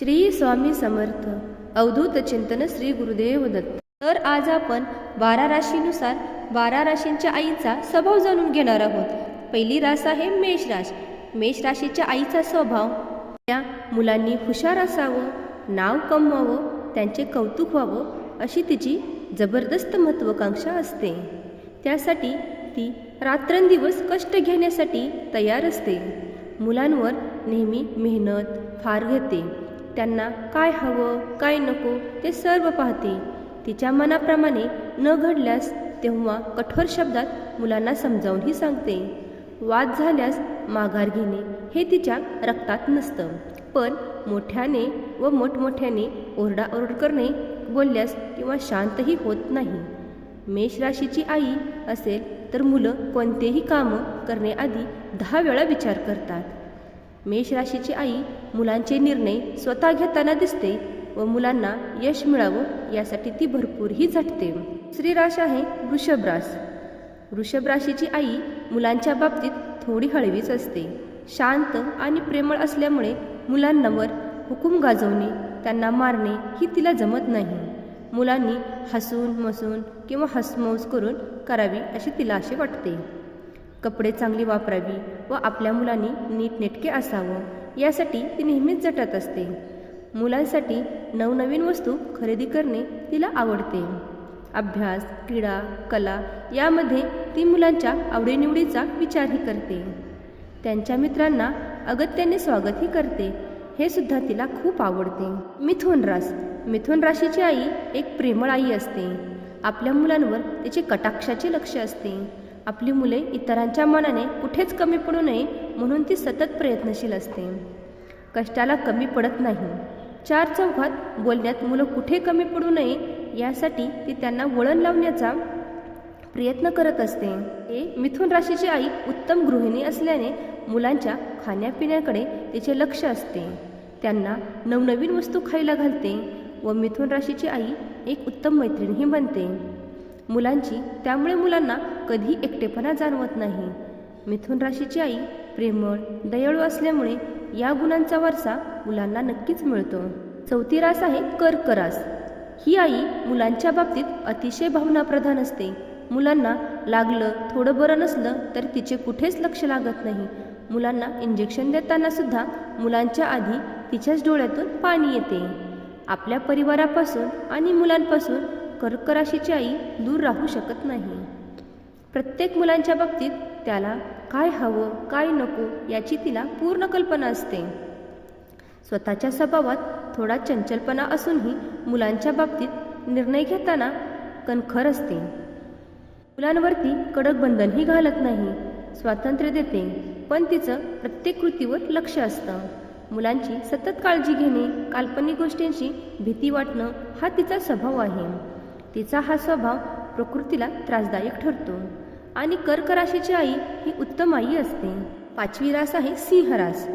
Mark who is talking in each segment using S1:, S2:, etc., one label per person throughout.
S1: श्री स्वामी समर्थ अवधूत चिंतन श्री गुरुदेव दत्त. तर आज आपण बारा राशीनुसार बारा राशींच्या आईचा स्वभाव जाणून घेणार आहोत. पहिली रास आहे मेष राश. मेष राशीच्या आईचा स्वभाव त्या मुलांनी हुशार असावं नाव कमवावं त्यांचे कौतुक व्हावं अशी तिची जबरदस्त महत्त्वाकांक्षा असते. त्यासाठी ती रात्रंदिवस कष्ट घेण्यासाठी तयार असते. मुलांवर नेहमी मेहनत फार घेते. त्यांना काय हवं काय नको ते सर्व पाहते. तिच्या मनाप्रमाणे न घडल्यास तेव्हा कठोर शब्दात मुलांना समजावूनही सांगते. वाद झाल्यास माघार घेणे हे तिच्या रक्तात नसतं. पण मोठ्याने व मोठमोठ्याने ओरडाओरड करणे बोलल्यास किंवा शांतही होत नाही. मेष राशीची आई असेल तर मुलं कोणतेही कामं करण्याआधी दहा वेळा विचार करतात. मेष राशीची आई मुलांचे निर्णय स्वतः घेताना दिसते व मुलांना यश मिळावं यासाठी ती भरपूरही झटते. दुसरी राश आहे वृषभ रास. वृषभ राशीची आई मुलांच्या बाबतीत थोडी हळवीच असते. शांत आणि प्रेमळ असल्यामुळे मुलांवर हुकूम गाजवणे त्यांना मारणे ही तिला जमत नाही. मुलांनी हसून मसून किंवा हसमौज करून करावी अशी तिला असे वाटते. कपडे चांगली वापरावी व आपल्या मुलांनी नीटनेटके असावं. यासाठी ती नेहमीच जटत असते. मुलांसाठी नवनवीन वस्तू खरेदी करणे तिला आवडते. अभ्यास क्रीडा कला यामध्ये ती मुलांच्या आवडीनिवडीचा विचारही करते. त्यांच्या मित्रांना अगत्याने स्वागतही करते. हे सुद्धा तिला खूप आवडते. मिथुन रास. मिथुन राशीची आई एक प्रेमळ आई असते. आपल्या मुलांवर तिचे कटाक्षाचे लक्ष असते. आपली मुले इतरांच्या मनाने कुठेच कमी पडू नये म्हणून ती सतत प्रयत्नशील असते. कष्टाला कमी पडत नाही. चार चौघात बोलण्यात मुलं कुठे कमी पडू नये यासाठी ती त्यांना वळण लावण्याचा प्रयत्न करत असते. हे मिथुन राशीची आई उत्तम गृहिणी असल्याने मुलांच्या खाण्यापिण्याकडे तिचे लक्ष असते. त्यांना नवनवीन वस्तू खायला घालते व मिथुन राशीची आई एक उत्तम मैत्रिणीही बनते. मुलांची त्यामुळे मुलांना कधी एकटेपणा जाणवत नाही. मिथुन राशीची आई प्रेमळ दयाळू असल्यामुळे या गुणांचा वारसा मुलांना नक्कीच मिळतो. चौथी रास आहे कर्करास. ही आई मुलांच्या बाबतीत अतिशय भावनाप्रधान असते. मुलांना लागलं थोडं बरं नसलं तर तिचे कुठेच लक्ष लागत नाही. मुलांना इंजेक्शन देताना सुद्धा मुलांच्या आधी तिच्याच डोळ्यातून पाणी येते. आपल्या परिवारापासून आणि मुलांपासून कर्कराशीची आई दूर राहू शकत नाही. प्रत्येक मुलांच्या बाबतीत त्याला काय हवं काय नको याची तिला पूर्ण कल्पना असते. स्वतःच्या स्वभावात थोडा चंचलपणा असूनही मुलांच्या बाबतीत निर्णय घेताना कणखर असते. मुलांवरती कडक बंधनही घालत नाही स्वातंत्र्य देते पण तिचं प्रत्येक कृतीवर लक्ष असतं. मुलांची सतत काळजी घेणे काल्पनिक गोष्टींशी भीती वाटणं हा तिचा स्वभाव आहे. तिचा हा स्वभाव प्रकृतीला त्रासदायक ठरतो. आणि कर्क राशीची आई ही उत्तम आई असते. पाचवी रास आहे सिंहरास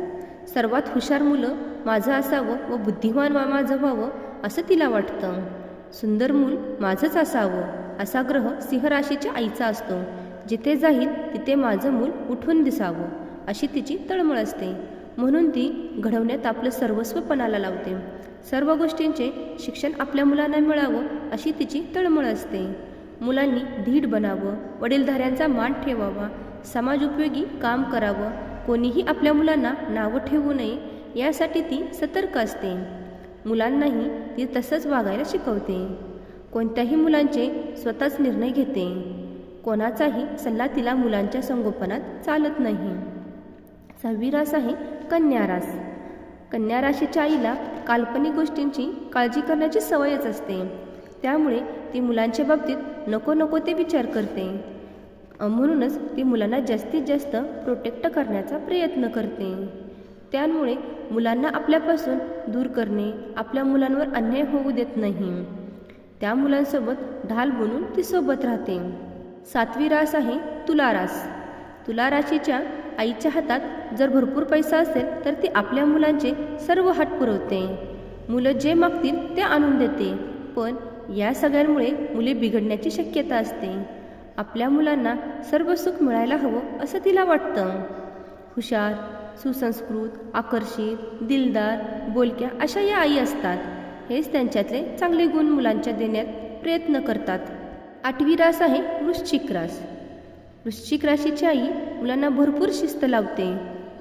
S1: सर्वात हुशार मुलं माझं असावं व बुद्धिमान माझं व्हावं असं तिला वाटतं. सुंदर मूल माझंच असावं असा ग्रह सिंहराशीच्या आईचा असतो. जिथे जाईल तिथे माझं मूल उठून दिसावं अशी तिची तळमळ असते. म्हणून ती घडवण्यात आपलं सर्वस्व पणाला लावते. सर्व गोष्टींचे शिक्षण आपल्या मुलांना मिळावं अशी तिची तळमळ असते. मुलांनी धीड बनावं वडीलधाऱ्यांचा मान ठेवावा समाज उपयोगी काम करावं कोणीही आपल्या मुलांना नावं ठेवू नये यासाठी ती सतर्क असते. मुलांनाही ती तसंच वागायला शिकवते. कोणत्याही मुलांचे स्वतःच निर्णय घेते. कोणाचाही सल्ला तिला मुलांच्या संगोपनात चालत नाही. सहावी रास आहे कन्या रास. कन्या राशीच्या आईला काल्पनिक गोष्टींची काळजी करण्याची सवयच असते. त्यामुळे ती मुलांच्या बाबतीत नको नको ते विचार करते. म्हणूनच ती मुलांना जास्तीत जास्त प्रोटेक्ट करण्याचा प्रयत्न करते. त्यामुळे मुलांना आपल्यापासून दूर करणे आपल्या मुलांवर अन्याय होऊ देत नाही. त्या मुलांसोबत ढाल बनून ती सोबत राहते. सातवी रास आहे तुला रास. तुला राशीच्या आईच्या हातात जर भरपूर पैसा असेल तर ती आपल्या मुलांचे सर्व हात पुरवते. मुलं जे मागतील ते आणून देते. पण या सगळ्यांमुळे मुले बिघडण्याची शक्यता असते. आपल्या मुलांना सर्व सुख मिळायला हवं असं तिला वाटतं. हुशार सुसंस्कृत आकर्षित दिलदार बोलक्या अशा या आई असतात. हेच त्यांच्यातले चांगले गुण मुलांच्या देण्यात प्रयत्न करतात. आठवी रास आहे वृश्चिक रास. वृश्चिक राशीची आई मुलांना भरपूर शिस्त लावते.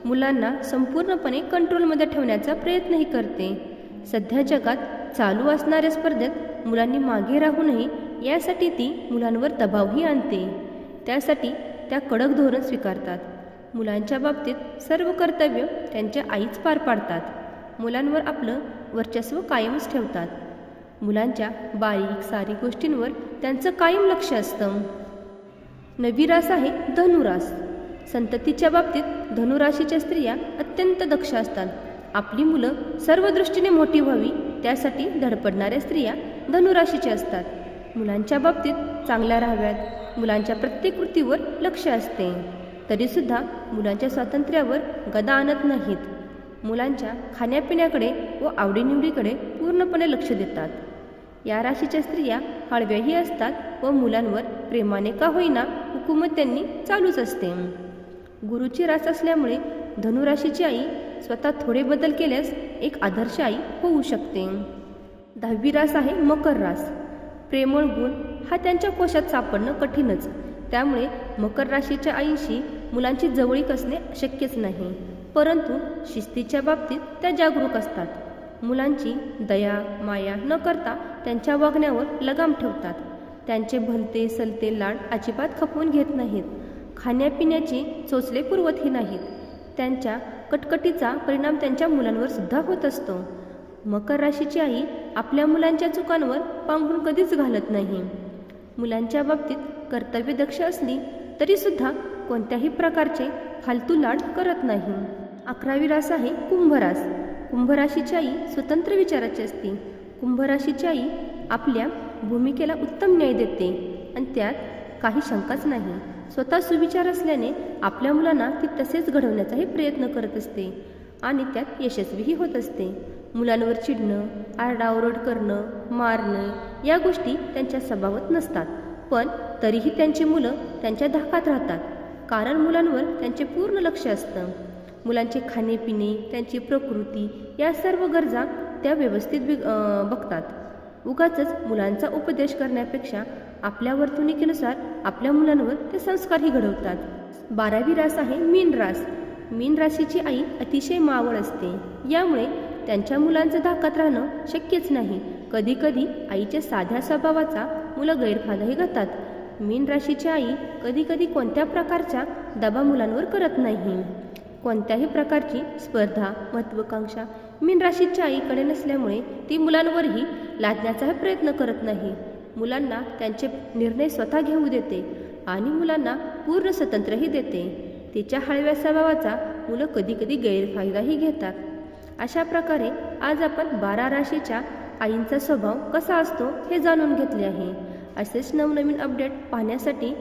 S1: मुलांना संपूर्णपणे कंट्रोलमध्ये ठेवण्याचा प्रयत्नही करते. सध्या जगात चालू असणाऱ्या स्पर्धेत मुलांनी मागे राहू नये यासाठी ती मुलांवर दबावही आणते. त्यासाठी त्या कडक धोरण स्वीकारतात. मुलांच्या बाबतीत सर्व कर्तव्य त्यांच्या आईच पार पाडतात. मुलांवर आपलं वर्चस्व कायमच ठेवतात. मुलांच्या बारीक सारी गोष्टींवर त्यांचं कायम लक्ष असतं. नवी रास आहे धनुरास. संततीच्या बाबतीत धनुराशीच्या स्त्रिया अत्यंत दक्ष असतात. आपली मुलं सर्व दृष्टीने मोठी व्हावी त्यासाठी धडपडणाऱ्या स्त्रिया धनुराशीचे असतात. मुलांच्या बाबतीत चांगल्या राहाव्यात. मुलांच्या प्रत्येक कृतीवर लक्ष असते. तरीसुद्धा मुलांच्या स्वातंत्र्यावर गदा आणत नाहीत. मुलांच्या खाण्यापिण्याकडे व आवडीनिवडीकडे पूर्णपणे लक्ष देतात. या राशीच्या स्त्रिया हळव्याही असतात व मुलांवर प्रेमाने का होईना हुकूमत त्यांनी चालूच असते. गुरुची रास असल्यामुळे धनुराशीची आई स्वतः थोडे बदल केल्यास एक आदर्श आई होऊ शकते. दहावी रास आहे मकर रास. प्रेमळ गुण हा त्यांच्या कोशात सापडणं कठीणच. त्यामुळे मकर राशीच्या आईशी मुलांची जवळीक असणे शक्यच नाही. परंतु शिस्तीच्या बाबतीत त्या जागरूक असतात. मुलांची दया माया न करता त्यांच्या वागण्यावर लगाम ठेवतात. त्यांचे भलते सलते लाड अजिबात खपवून घेत नाहीत. खाण्यापिण्याची चोचले पुरवतही नाहीत. त्यांच्या कटकटीचा परिणाम त्यांच्या मुलांवर सुद्धा होत असतो. मकर राशीची आई आपल्या मुलांच्या चुकांवर पांघरून कधीच घालत नाही. मुलांच्या बाबतीत कर्तव्यदक्ष असली तरीसुद्धा कोणत्याही प्रकारचे फालतू लाड करत नाही. अकरावी रास आहे कुंभरास कुंभराशीची आई स्वतंत्र विचाराची असते. कुंभराशीची आई आपल्या भूमिकेला उत्तम न्याय देते आणि त्यात काही शंकाच नाही. स्वतः सुविचार असल्याने आपल्या मुलांना ती तसेच घडवण्याचाही प्रयत्न करत असते आणि त्यात यशस्वीही होत असते. मुलांवर चिडणं आरडाओरड करणं मारणं या गोष्टी त्यांच्या स्वभावात नसतात. पण तरीही त्यांची मुलं त्यांच्या धाकात राहतात. कारण मुलांवर त्यांचे पूर्ण लक्ष असतं. मुलांचे खाणेपिणे त्यांची प्रकृती या सर्व गरजा त्या व्यवस्थित बि बघतात. उगाच मुलांचा उपदेश करण्यापेक्षा आपल्या वर्तणुकीनुसार आपल्या मुलांवर ते संस्कारही घडवतात. बारावी रास आहे मीन रास. मीन राशीची आई अतिशय मावळ असते. यामुळे त्यांच्या मुलांचं धाकात राहणं शक्यच नाही. कधीकधी आईच्या साध्या स्वभावाचा मुलं गैरफायदाही घेतात. मीन राशीची आई कधीकधी कोणत्या प्रकारच्या दबा मुलांवर करत नाही. कोणत्याही प्रकारची स्पर्धा महत्त्वाकांक्षा मीन राशीच्या आईकडे नसल्यामुळे ती मुलांवरही लादण्याचाही प्रयत्न करत नाही. मुलांना त्यांचे निर्णय स्वतः घेऊ देते आणि मुलांना पूर्ण स्वतंत्रही देते. तिच्या हळव्या स्वभावाचा मुलं कधीकधी गैरफायदाही घेतात. अशा प्रकारे आज आपण बारा राशीच्या आईंचा स्वभाव कसा असतो हे जाणून घेतले आहे. असेच नवनवीन अपडेट पाहण्यासाठी